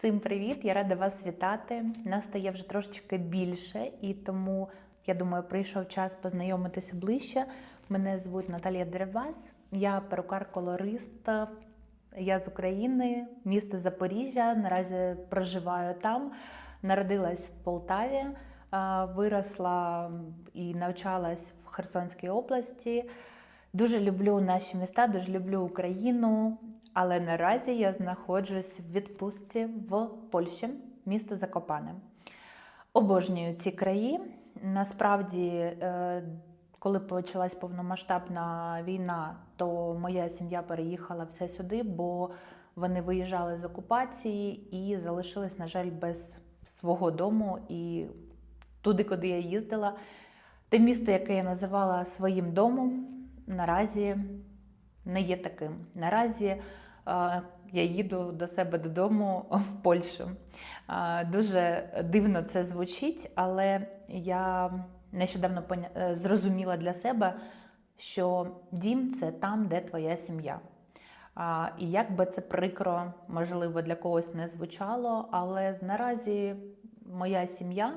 Всім привіт! Я рада вас вітати. Нас стає вже трошечки більше, і тому я думаю, прийшов час познайомитися ближче. Мене звуть Наталія Деревас, я перукар-колорист. Я з України, місто Запоріжжя. Наразі проживаю там. Народилась в Полтаві, виросла і навчалась в Херсонській області. Дуже люблю наші міста, дуже люблю Україну. Але наразі я знаходжусь в відпустці в Польщі, місто Закопане. Обожнюю ці краї. Насправді, е, коли почалась повномасштабна війна, то моя сім'я переїхала все сюди, бо вони виїжджали з окупації і залишились, на жаль, без свого дому і туди, куди я їздила. Те місто, яке я називала своїм домом, наразі не є таким. Наразі е, я їду до себе додому в Польщу. Е, Дуже дивно це звучить, але я нещодавно е, зрозуміла для себе, що дім це там, де твоя сім'я. І як би це прикро, можливо, для когось не звучало, але наразі моя сім'я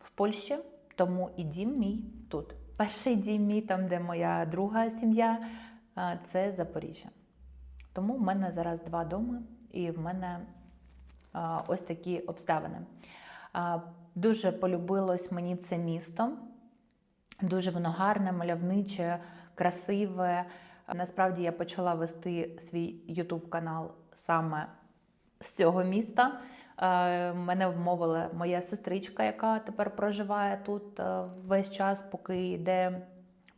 в Польщі, тому і дім мій тут. Перший дім мій, там, де моя друга сім'я, це Запоріжжя. Тому в мене зараз два доми, і в мене ось такі обставини. Дуже полюбилось мені це місто. Дуже воно гарне, мальовниче, красиве. Насправді я почала вести свій YouTube канал саме з цього міста. Е, Мене вмовила моя сестричка, яка тепер проживає тут е, весь час, поки йде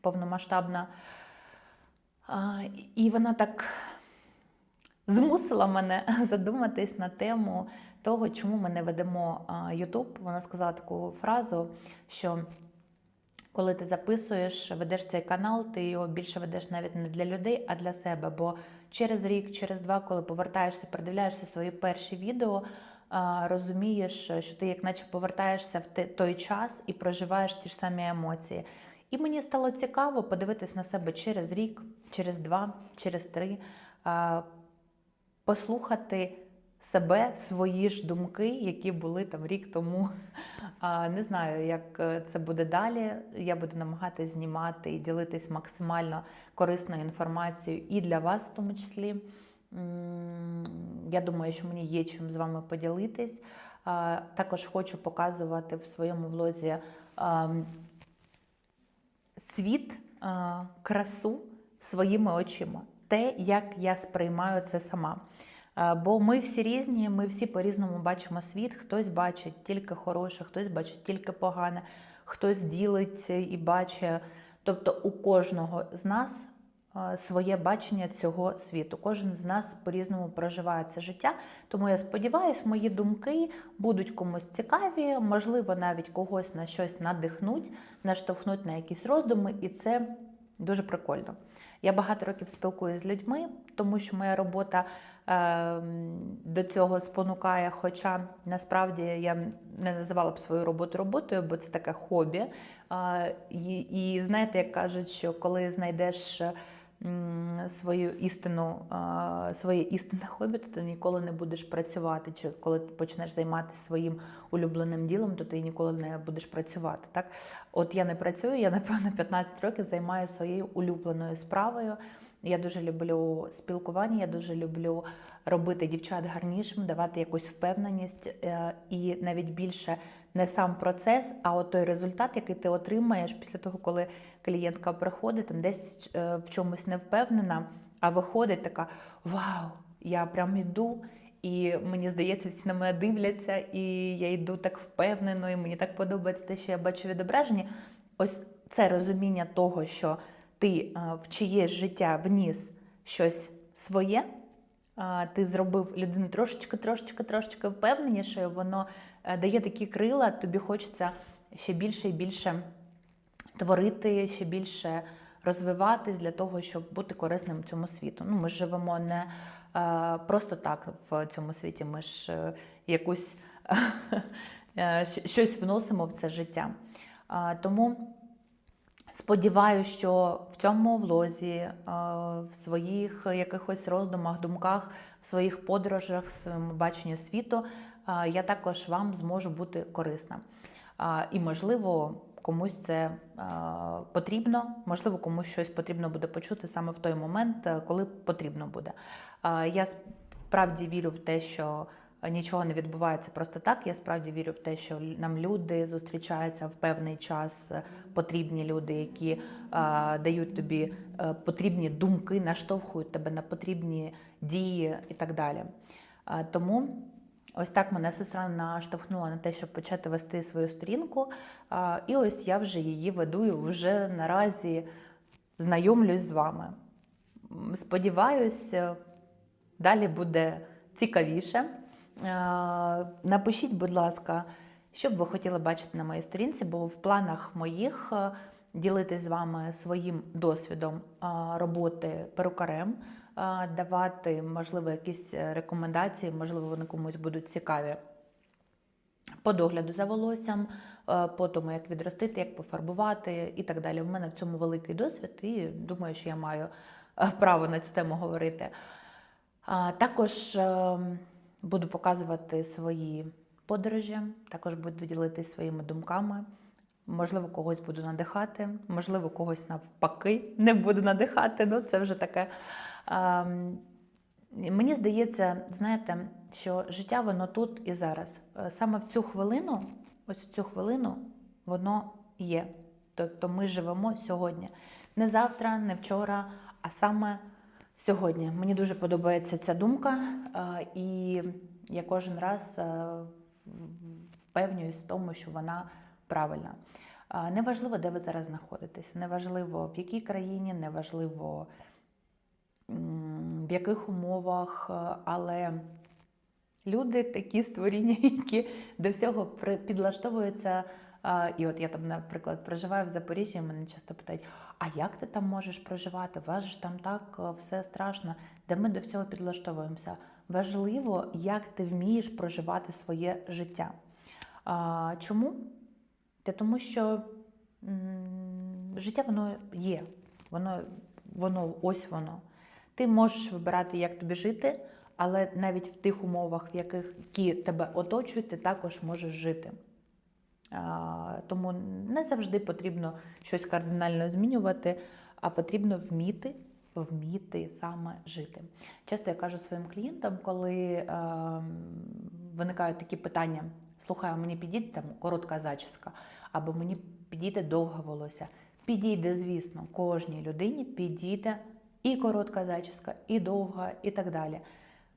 повномасштабна. І вона так змусила мене задуматись на тему того, чому ми не ведемо YouTube. Вона сказала таку фразу, що коли ти записуєш, ведеш цей канал, ти його більше ведеш навіть не для людей, а для себе. Бо через рік, через два, коли повертаєшся, передивляєшся свої перші відео, розумієш, що ти як наче повертаєшся в той час і проживаєш ті ж самі емоції. І мені стало цікаво подивитись на себе через рік, через два, через три, послухати себе, свої ж думки, які були там рік тому. Не знаю, як е, це буде далі. Я буду намагатися знімати і ділитись максимально корисною інформацією і для вас, в тому числі. Я думаю, що мені є чим з вами поділитись. Також хочу показувати в своєму влозі світ, красу своїми очима, те, як я сприймаю це сама. Бо ми всі різні, ми всі по-різному бачимо світ. Хтось бачить тільки хороше, хтось бачить тільки погане, хтось ділить і бачить. Тобто у кожного з нас своє бачення цього світу. Кожен з нас по-різному проживає це життя. Тому я сподіваюся, мої думки будуть комусь цікаві, можливо, навіть когось на щось надихнуть, наштовхнуть на якісь роздуми, і це дуже прикольно. Я багато років спілкуюся з людьми, тому що моя робота е, до цього спонукає. Хоча насправді я не називала б свою роботу роботою, бо це таке хобі. Е, і, і знаєте, як кажуть, що коли знайдеш свою істину, своє істинне хобі, то ти ніколи не будеш працювати. Чи коли ти почнеш займатися своїм улюбленим ділом, то ти ніколи не будеш працювати. Так, от я не працюю, я напевно 15 років займаюся своєю улюбленою справою. Я дуже люблю спілкування, я дуже люблю робити дівчат гарнішим, давати якусь впевненість е, і навіть більше не сам процес, а от той результат, який ти отримаєш після того, коли клієнтка приходить, там десь е, в чомусь не впевнена, а виходить така: Вау! Я прям іду. І мені здається, всі на мене дивляться, і я йду так впевнено, і мені так подобається те, що я бачу відображення. Ось це розуміння того, що ти е, в чиєсь життя вніс щось своє, ти зробив людину трошечки, трошечки, трошечки впевненішою, воно е, дає такі крила, тобі хочеться ще більше і більше творити, ще більше розвиватись для того, щоб бути корисним цьому світу. Ну, ми живемо не е, просто так в цьому світі, ми ж якусь щось вносимо в це життя. Тому Сподіваюся, що в цьому влозі, е, в своїх якихось роздумах, думках, в своїх подорожах, в своєму баченні світу е, я також вам зможу бути корисна. І, можливо, комусь це е, потрібно, можливо, комусь щось потрібно буде почути саме в той момент, коли потрібно буде. Я справді вірю в те, що нічого не відбувається просто так. Я справді вірю в те, що нам люди зустрічаються в певний час, е, потрібні люди, які е, дають тобі е, потрібні думки, наштовхують тебе на потрібні дії і так далі. Е, Тому ось так мене сестра наштовхнула на те, щоб почати вести свою сторінку. А, І ось я вже її веду і вже наразі знайомлюсь з вами. Сподіваюсь, далі буде цікавіше. Е, Напишіть, будь ласка, що б ви хотіли бачити на моїй сторінці, бо в планах моїх е, ділитись з вами своїм досвідом е, роботи перукарем, давати, можливо, якісь рекомендації, можливо, вони комусь будуть цікаві. По догляду за волоссям, по тому, як відростити, як пофарбувати і так далі. У мене в цьому великий досвід, і думаю, що я маю право на цю тему говорити. Також е, буду показувати свої подорожі, також буду ділитися своїми думками. Можливо, когось буду надихати, можливо, когось навпаки не буду надихати. Ну, це вже таке. Ем, Мені здається, знаєте, що життя воно тут і зараз. Е, Саме в цю хвилину, ось в цю хвилину, воно є. Тобто ми живемо сьогодні. Не завтра, не вчора, а саме сьогодні. Мені дуже подобається ця думка, е, і я кожен раз е, впевнююсь в тому, що вона правильна. Е, Неважливо, де ви зараз знаходитесь, неважливо в якій країні, неважливо в яких умовах, але люди такі створіння, які до всього підлаштовуються. І от я там, наприклад, проживаю в Запоріжжі, мене часто питають: а як ти там можеш проживати? У вас ж там так е, все страшно, де ми до всього підлаштовуємося. Важливо, як ти вмієш проживати своє життя. Чому? Та тому що життя воно є, воно, воно ось воно. Ти можеш вибирати, як тобі жити, але навіть в тих умовах, в яких тебе оточують, ти також можеш жити. Тому не завжди потрібно щось кардинально змінювати, а потрібно вміти, вміти саме жити. Часто я кажу своїм клієнтам, коли виникають такі питання: слухай, а мені підійде там коротка зачіска, або мені підійде довге волосся. Підійде, звісно, кожній людині підійде і коротка зачіска, і довга, і так далі.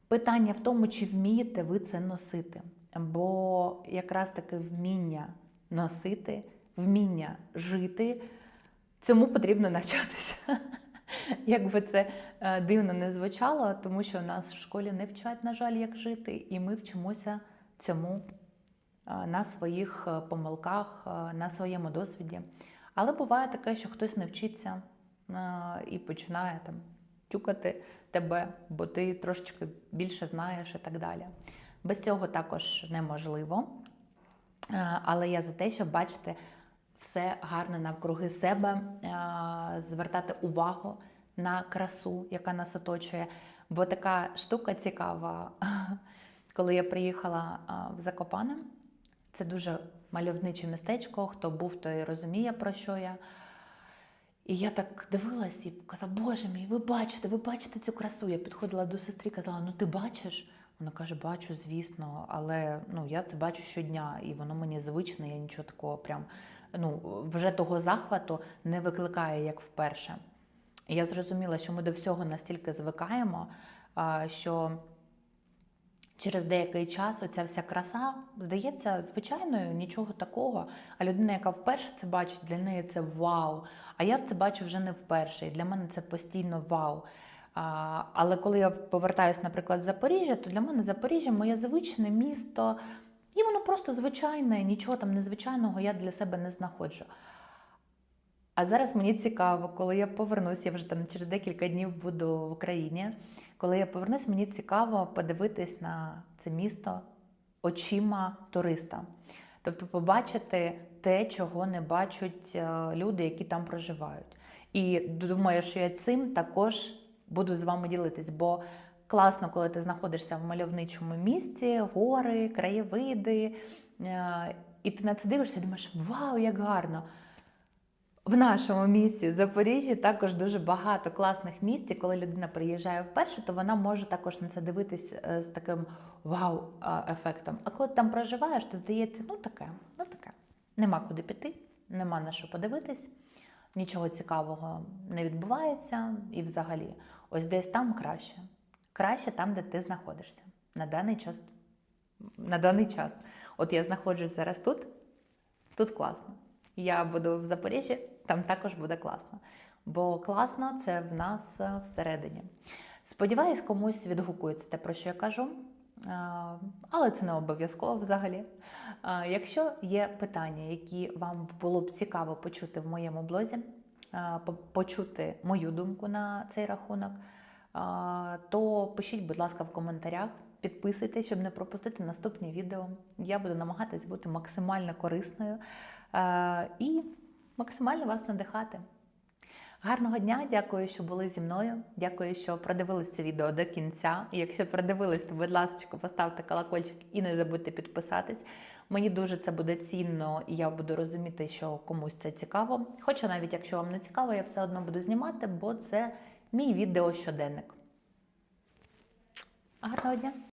Питання в тому, чи вмієте ви це носити. Бо якраз таке вміння носити, вміння жити, цьому потрібно навчатися. Як би це е, дивно не звучало, тому що нас в школі не вчать, на жаль, як жити, і ми вчимося цьому е, на своїх е, помилках, на своєму досвіді. Але буває таке, що хтось не вчиться і починає там тюкати тебе, бо ти трошечки більше знаєш і так далі. Без цього також неможливо. Е, Але я за те, щоб бачити все гарне навкруги себе, е, звертати увагу на красу, яка нас оточує. Бо така штука цікава, коли я приїхала е, в Закопане, це дуже мальовниче містечко. Хто був, той розуміє, про що я. І я так дивилась і казала, Боже мій, ви бачите, ви бачите цю красу. Я підходила до сестри і казала, ну ти бачиш? Вона каже, бачу, звісно, але ну, я це бачу щодня, і воно мені звичне, я нічого такого прям ну, вже того захвату не викликає, як вперше. І я зрозуміла, що ми до всього настільки звикаємо, що через деякий час оця вся краса здається звичайною, нічого такого. А людина, яка вперше це бачить, для неї це вау. А я це бачу вже не вперше. І для мене це постійно вау. Але коли я повертаюся, наприклад, в Запоріжжя, то для мене Запоріжжя моє звичне місто, і воно просто звичайне, нічого там незвичайного я для себе не знаходжу. А зараз мені цікаво, коли я повернусь, я вже там через декілька днів буду в Україні. Коли я повернусь, мені цікаво подивитись на це місто очима туриста. Тобто побачити те, чого не бачать е, люди, які там проживають. І думаю, що я цим також буду з вами ділитись, бо класно, коли ти знаходишся в мальовничому місці, гори, краєвиди, е, і ти на це дивишся і думаєш, вау, як гарно! В нашому місті Запоріжжі також дуже багато класних місць. і Коли людина приїжджає вперше, то вона може також на це дивитись е, з таким вау-ефектом. А коли ти там проживаєш, то здається, ну таке, ну таке. Нема куди піти, нема на що подивитись, нічого цікавого не відбувається, і взагалі, ось десь там краще. Краще там, де ти знаходишся на даний час. На даний час. От я знаходжусь зараз тут, тут класно. Я буду в Запоріжжі, там також буде класно. Бо класно це в нас е, всередині. Сподіваюсь, комусь відгукується те, про що я кажу. А, Але це не обов'язково взагалі. Якщо є питання, які вам було б цікаво почути в моєму блозі, почути мою думку на цей рахунок, то пишіть, будь ласка, в коментарях. Підписуйтесь, щоб не пропустити наступні відео. Я буду намагатись бути максимально корисною е, і максимально вас надихати. Гарного дня, дякую, що були зі мною. Дякую, що продивились це відео до кінця. Якщо продивились, то, будь ласка, поставте колокольчик і не забудьте підписатись. Мені дуже це буде цінно, і я буду розуміти, що комусь це цікаво. Хоча навіть якщо вам не цікаво, я все одно буду знімати, бо це мій відео щоденник. Гарного дня!